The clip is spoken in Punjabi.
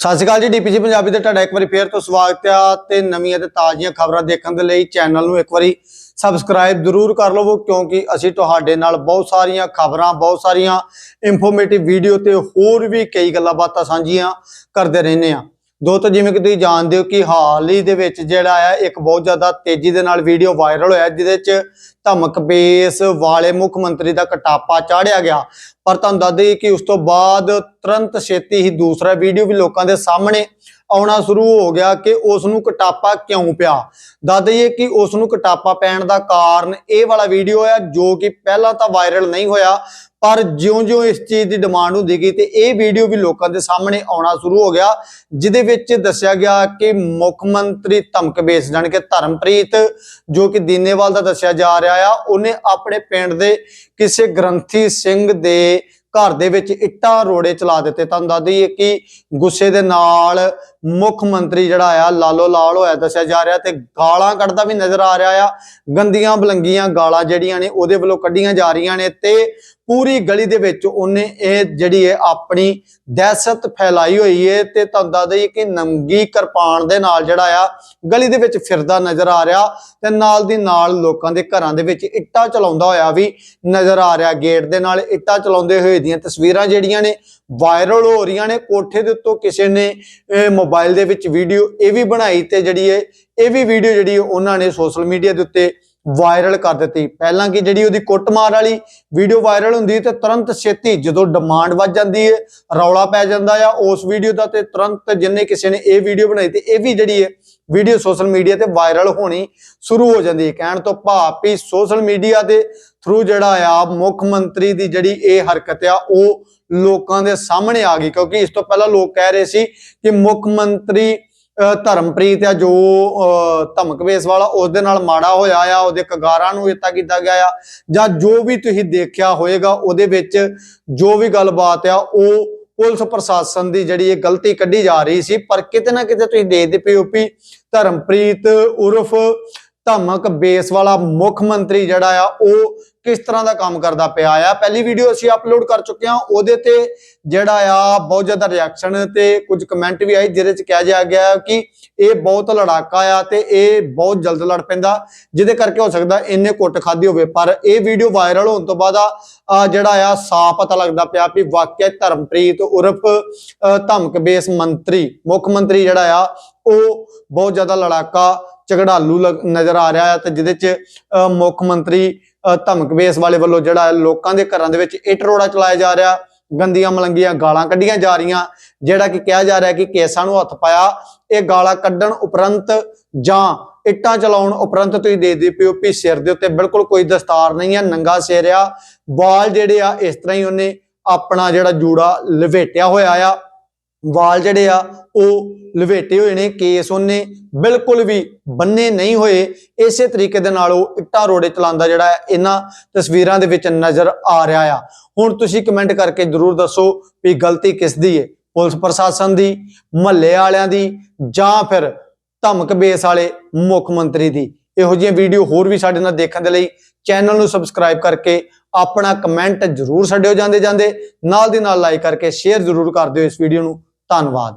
ਸਤਿ ਸ਼੍ਰੀ ਅਕਾਲ ਜੀ ਡੀਪੀਜੀ ਪੰਜਾਬੀ ਤੇ ਤੁਹਾਡਾ ਇੱਕ ਵਾਰੀ ਫੇਰ ਤੋਂ ਸਵਾਗਤ ਆ ਤੇ ਨਵੀਆਂ ਤੇ ਤਾਜ਼ੀਆਂ ਖਬਰਾਂ ਦੇਖਣ ਦੇ ਲਈ ਚੈਨਲ ਨੂੰ ਇੱਕ ਵਾਰੀ ਸਬਸਕ੍ਰਾਈਬ ਜ਼ਰੂਰ ਕਰ ਲਵੋ, ਕਿਉਂਕਿ ਅਸੀਂ ਤੁਹਾਡੇ ਨਾਲ ਬਹੁਤ ਸਾਰੀਆਂ ਖਬਰਾਂ, ਬਹੁਤ ਸਾਰੀਆਂ ਇਨਫੋਰਮੇਟਿਵ ਵੀਡੀਓ ਤੇ ਹੋਰ ਵੀ ਕਈ ਗੱਲਾਂ ਬਾਤਾਂ ਸਾਂਝੀਆਂ ਕਰਦੇ ਰਹਿੰਦੇ ਆ ਦੋਸਤੋ ਜਿਵੇਂ ਕਿ ਤੁਸੀਂ ਜਾਣਦੇ ਹੋ ਕਿ ਹਾਲ ਹੀ ਦੇ ਵਿੱਚ ਜਿਹੜਾ ਆ, ਇੱਕ ਬਹੁਤ ਜ਼ਿਆਦਾ ਤੇਜ਼ੀ ਦੇ ਨਾਲ ਵੀਡੀਓ ਵਾਇਰਲ ਹੋਇਆ, ਜਿਹਦੇ ਚ ਧਮਕ ਬੇਸ ਵਾਲੇ ਮੁੱਖ ਮੰਤਰੀ ਦਾ ਕਟਾਪਾ ਚਾੜਿਆ ਗਿਆ। ਪਰ ਤੁਹਾਨੂੰ ਦੱਸ ਦਈਏ ਕਿ ਉਸ ਤੋਂ ਬਾਅਦ ਤੁਰੰਤ ਛੇਤੀ ਹੀ ਦੂਸਰਾ ਵੀਡੀਓ ਵੀ ਲੋਕਾਂ ਦੇ ਸਾਹਮਣੇ ਆਉਣਾ ਸ਼ੁਰੂ ਹੋ ਗਿਆ ਕਿ ਉਸ ਨੂੰ ਕਟਾਪਾ ਕਿਉਂ ਪਿਆ? ਦੱਸ ਦਈਏ ਕਿ ਉਸ ਨੂੰ ਕਟਾਪਾ ਪੈਣ ਦਾ ਕਾਰਨ ਇਹ ਵਾਲਾ ਵੀਡੀਓ ਹੈ ਜੋ ਕਿ ਪਹਿਲਾਂ ਤਾਂ ਵਾਇਰਲ ਨਹੀਂ ਹੋਇਆ ਪਰ ਜਿਉਂ-ਜਿਉਂ ਇਸ ਚੀਜ਼ ਦੀ ਡਿਮਾਂਡ ਹੁੰਦੀ ਗਈ ਤੇ ਇਹ ਵੀਡੀਓ ਵੀ ਲੋਕਾਂ ਦੇ ਸਾਹਮਣੇ ਆਉਣਾ ਸ਼ੁਰੂ ਹੋ ਗਿਆ, ਜਿਹਦੇ ਵਿੱਚ ਦੱਸਿਆ ਗਿਆ ਕਿ ਮੁੱਖ ਮੰਤਰੀ ਧਮਕ ਬੇਸ ਜਾਣ ਕੇ ਧਰਮਪ੍ਰੀਤ, ਜੋ ਕਿ ਦੀਨੇਵਾਲ ਦਾ ਦੱਸਿਆ ਜਾ ਰਿਹਾ ਆ, ਉਹਨੇ ਆਪਣੇ ਪਿੰਡ ਦੇ ਕਿਸੇ ਗ੍ਰੰਥੀ ਸਿੰਘ ਦੇ ਘਰ ਦੇ ਵਿੱਚ ਇੱਟਾਂ ਰੋੜੇ ਚਲਾ ਦਿੱਤੇ। ਤੁਹਾਨੂੰ ਦੱਸ ਦਈਏ ਕਿ ਗੁੱਸੇ ਦੇ ਨਾਲ ਮੁੱਖ ਮੰਤਰੀ ਜਿਹੜਾ ਆ, ਲਾਲੋ ਲਾਲ ਹੋਇਆ ਦੱਸਿਆ ਜਾ ਰਿਹਾ ਤੇ ਗਾਲਾਂ ਕੱਢਦਾ ਵੀ ਨਜ਼ਰ ਆ ਰਿਹਾ ਆ, ਗੰਦੀਆਂ ਬਲੰਗੀਆਂ ਗਾਲਾਂ ਜਿਹੜੀਆਂ ਨੇ ਉਹਦੇ ਵੱਲੋਂ ਕੱਢੀਆਂ ਜਾ ਰਹੀਆਂ ਨੇ ਤੇ ਪੂਰੀ ਗਲੀ ਦੇ ਵਿੱਚ ਉਹਨੇ ਇਹ ਜਿਹੜੀ ਹੈ ਆਪਣੀ ਦਹਿਸ਼ਤ ਫੈਲਾਈ ਹੋਈ ਹੈ ਤੇ ਤੁਹਾਨੂੰ ਦੱਸ ਦਈਏ ਕਿ ਨੰਗੀ ਕਿਰਪਾਨ ਦੇ ਨਾਲ ਜਿਹੜਾ ਆ ਗਲੀ ਦੇ ਵਿੱਚ ਫਿਰਦਾ ਨਜ਼ਰ ਆ ਰਿਹਾ ਤੇ ਨਾਲ ਦੀ ਨਾਲ ਲੋਕਾਂ ਦੇ ਘਰਾਂ ਦੇ ਵਿੱਚ ਇੱਟਾਂ ਚਲਾਉਂਦਾ ਹੋਇਆ ਵੀ ਨਜ਼ਰ ਆ ਰਿਹਾ। ਗੇਟ ਦੇ ਨਾਲ ਇੱਟਾਂ ਚਲਾਉਂਦੇ ਹੋਏ ਦੀਆਂ ਤਸਵੀਰਾਂ ਜਿਹੜੀਆਂ ਨੇ ਵਾਇਰਲ ਹੋ ਰਹੀਆਂ ਨੇ। ਕੋਠੇ ਦੇ ਉੱਤੋਂ ਕਿਸੇ ਨੇ ਮੋਬਾਈਲ ਦੇ ਵਿੱਚ ਵੀਡੀਓ ਇਹ ਵੀ ਬਣਾਈ ਤੇ ਜਿਹੜੀ ਹੈ, ਇਹ ਵੀ ਵੀਡੀਓ ਜਿਹੜੀ ਉਹਨਾਂ ਨੇ ਸੋਸ਼ਲ ਮੀਡੀਆ ਦੇ ਉੱਤੇ ਵਾਇਰਲ ਕਰ ਦਿੱਤੀ। ਪਹਿਲਾਂ ਕਿ ਜਿਹੜੀ ਉਹਦੀ ਕੁੱਟਮਾਰ ਵਾਲੀ ਵੀਡੀਓ ਵਾਇਰਲ ਹੁੰਦੀ ਤੇ ਤੁਰੰਤ ਛੇਤੀ ਜਦੋਂ ਡਿਮਾਂਡ ਵੱਧ ਜਾਂਦੀ ਹੈ, ਰੌਲਾ ਪੈ ਜਾਂਦਾ ਆ ਉਸ ਵੀਡੀਓ ਦਾ ਤੇ ਤੁਰੰਤ ਜਿੰਨੇ ਕਿਸੇ ਨੇ ਇਹ ਵੀਡੀਓ ਬਣਾਈ ਤੇ ਇਹ ਵੀ ਜਿਹੜੀ ਹੈ ਵੀਡੀਓ ਸੋਸ਼ਲ ਮੀਡੀਆ ਤੇ ਵਾਇਰਲ ਹੋਣੀ ਸ਼ੁਰੂ ਹੋ ਜਾਂਦੀ ਹੈ। ਕਹਿਣ ਤੋਂ ਭਾਵ ਵੀ ਸੋਸ਼ਲ ਮੀਡੀਆ ਦੇ ਥਰੂ ਜਿਹੜਾ ਆ, ਮੁੱਖ ਮੰਤਰੀ ਦੀ ਜਿਹੜੀ ਇਹ ਹਰਕਤ ਆ, ਉਹ ਲੋਕਾਂ ਦੇ ਸਾਹਮਣੇ ਆ ਗਈ। ਕਿਉਂਕਿ ਇਸ ਤੋਂ ਪਹਿਲਾਂ ਲੋਕ ਕਹਿ ਰਹੇ ਸੀ ਕਿ ਮੁੱਖ ਮੰਤਰੀ ਧਰਮਪ੍ਰੀਤ ਆ ਜੋ, ਅਹ ਧਮਕ ਵੇਸ ਵਾਲਾ ਉਸ ਦੇ ਨਾਲ ਮਾੜਾ ਹੋਇਆ ਆ, ਉਹਦੇ ਕਗਾਰਾਂ ਨੂੰ ਇਤਾ ਕੀਤਾ ਗਿਆ ਆ, ਜਾਂ ਜੋ ਵੀ ਤੁਸੀਂ ਦੇਖਿਆ ਹੋਏਗਾ, ਉਹਦੇ ਵਿੱਚ ਜੋ ਵੀ ਗੱਲਬਾਤ ਆ, ਉਹ ਪੁਲਿਸ ਪ੍ਰਸ਼ਾਸਨ ਦੀ ਜਿਹੜੀ ਇਹ ਗਲਤੀ ਕੱਢੀ ਜਾ ਰਹੀ ਸੀ, ਪਰ ਕਿਤੇ ਨਾ ਕਿਤੇ ਤੁਸੀਂ ਦੇਖਦੇ ਪਏ ਹੋ ਵੀ ਧਰਮਪ੍ਰੀਤ ਉਰਫ ਧਮਕ ਬੇਸ ਵਾਲਾ ਮੁੱਖ ਮੰਤਰੀ ਜਿਹੜਾ ਆ, ਉਹ ਕਿਸ ਤਰ੍ਹਾਂ ਦਾ ਕੰਮ ਕਰਦਾ ਪਿਆ ਆ? ਪਹਿਲੀ ਵੀਡੀਓ ਅਸੀਂ ਅਪਲੋਡ ਕਰ ਚੁੱਕੇ ਹਾਂ। ਉਹਦੇ ਤੇ ਜਿਹੜਾ ਆ, ਬਹੁਤ ਜ਼ਿਆਦਾ ਰਿਐਕਸ਼ਨ ਤੇ ਕੁਝ ਕਮੈਂਟ ਵੀ ਆਏ ਜਿਹਦੇ ਚ ਕਿਹਾ ਜਾ ਗਿਆ ਕਿ ਇਹ ਬਹੁਤ ਲੜਾਕਾ ਆ ਤੇ ਇਹ ਬਹੁਤ ਜਲਦ ਲੜ ਪੈਂਦਾ, ਜਿਹਦੇ ਕਰਕੇ ਹੋ ਸਕਦਾ ਇਹਨੇ ਕੁੱਟ ਖਾਦੀ ਹੋਵੇ। ਪਰ ਇਹ ਵੀਡੀਓ ਵਾਇਰਲ ਹੋਣ ਤੋਂ ਬਾਅਦ ਆ ਜਿਹੜਾ ਆ, ਸਾਫ਼ ਪਤਾ ਲੱਗਦਾ ਪਿਆ ਵੀ ਵਾਕਿਆ ਧਰਮਪ੍ਰੀਤ ਉਰਫ ਧਮਕ ਬੇਸ ਮੰਤਰੀ, ਮੁੱਖ ਮੰਤਰੀ ਜਿਹੜਾ ਆ, ਉਹ ਬਹੁਤ ਜ਼ਿਆਦਾ ਲੜਾਕਾ ਝਗੜਾਲੂ ਲਗ- ਨਜ਼ਰ ਆ ਰਿਹਾ ਹੈ ਤੇ ਜਿਹਦੇ ਚ ਮੁੱਖ ਮੰਤਰੀ ਅ, ਧਮਕ ਬੇਸ ਵਾਲੇ ਵੱਲੋਂ ਜਿਹੜਾ ਲੋਕਾਂ ਦੇ ਘਰਾਂ ਦੇ ਵਿੱਚ ਇੱਟ ਰੋੜਾ ਚਲਾਇਆ ਜਾ ਰਿਹਾ ਗੰਦੀਆਂ ਮਲੰਗੀਆਂ ਗਾਲਾਂ ਕੱਢੀਆਂ ਜਾ ਰਹੀਆਂ ਜਿਹੜਾ ਕਿ ਕਿਹਾ ਜਾ ਰਿਹਾ ਕਿ ਕੇਸਾਂ ਨੂੰ ਹੱਥ ਪਾਇਆ ਇਹ ਗਾਲਾਂ ਕੱਢਣ ਉਪਰੰਤ ਜਾਂ ਇੱਟਾਂ ਚਲਾਉਣ ਉਪਰੰਤ ਤੁਸੀਂ ਦੇਖਦੇ ਪਿਓ ਵੀ ਸਿਰ ਦੇ ਉੱਤੇ ਬਿਲਕੁਲ ਕੋਈ ਦਸਤਾਰ ਨਹੀਂ ਹੈ ਨੰਗਾ ਸਿਰ ਆ ਵਾਲ ਜਿਹੜੇ ਆ ਇਸ ਤਰ੍ਹਾਂ ਹੀ ਉਹਨੇ ਆਪਣਾ ਜਿਹੜਾ ਜੂੜਾ ਲਵੇਟਿਆ ਹੋਇਆ ਆ। ਵਾਲ ਜਿਹੜੇ ਆ, ਉਹ ਲਵੇਟੇ ਹੋਏ ਨੇ, ਕੇਸ ਉਹਨੇ ਬਿਲਕੁਲ ਵੀ ਬੰਨੇ ਨਹੀਂ ਹੋਏ। ਇਸੇ ਤਰੀਕੇ ਦੇ ਨਾਲ ਉਹ ਇੱਟਾਂ ਰੋੜੇ ਚਲਾਉਂਦਾ ਜਿਹੜਾ ਹੈ, ਇਹਨਾਂ ਤਸਵੀਰਾਂ ਦੇ ਵਿੱਚ ਨਜ਼ਰ ਆ ਰਿਹਾ ਆ। ਹੁਣ ਤੁਸੀਂ ਕਮੈਂਟ ਕਰਕੇ ਜਰੂਰ ਦੱਸੋ ਵੀ ਗਲਤੀ ਕਿਸ ਦੀ ਹੈ ਪੁਲਿਸ ਪ੍ਰਸ਼ਾਸਨ ਦੀ, ਮਹੱਲੇ ਵਾਲਿਆਂ ਦੀ, ਜਾਂ ਫਿਰ ਧਮਕ ਬੇਸ ਵਾਲੇ ਮੁੱਖ ਮੰਤਰੀ ਦੀ? ਇਹੋ ਜਿਹੀਆਂ ਵੀਡੀਓ ਹੋਰ ਵੀ ਸਾਡੇ ਨਾਲ ਦੇਖਣ ਦੇ ਲਈ ਚੈਨਲ ਨੂੰ ਸਬਸਕ੍ਰਾਈਬ ਕਰਕੇ ਆਪਣਾ ਕਮੈਂਟ ਜਰੂਰ ਛੱਡਿਓ ਜਾਂਦੇ ਜਾਂਦੇ ਨਾਲ ਦੀ ਨਾਲ ਲਾਈਕ ਕਰਕੇ ਸ਼ੇਅਰ ਜਰੂਰ ਕਰ ਦਿਓ ਇਸ ਵੀਡੀਓ ਨੂੰ। ਧੰਨਵਾਦ।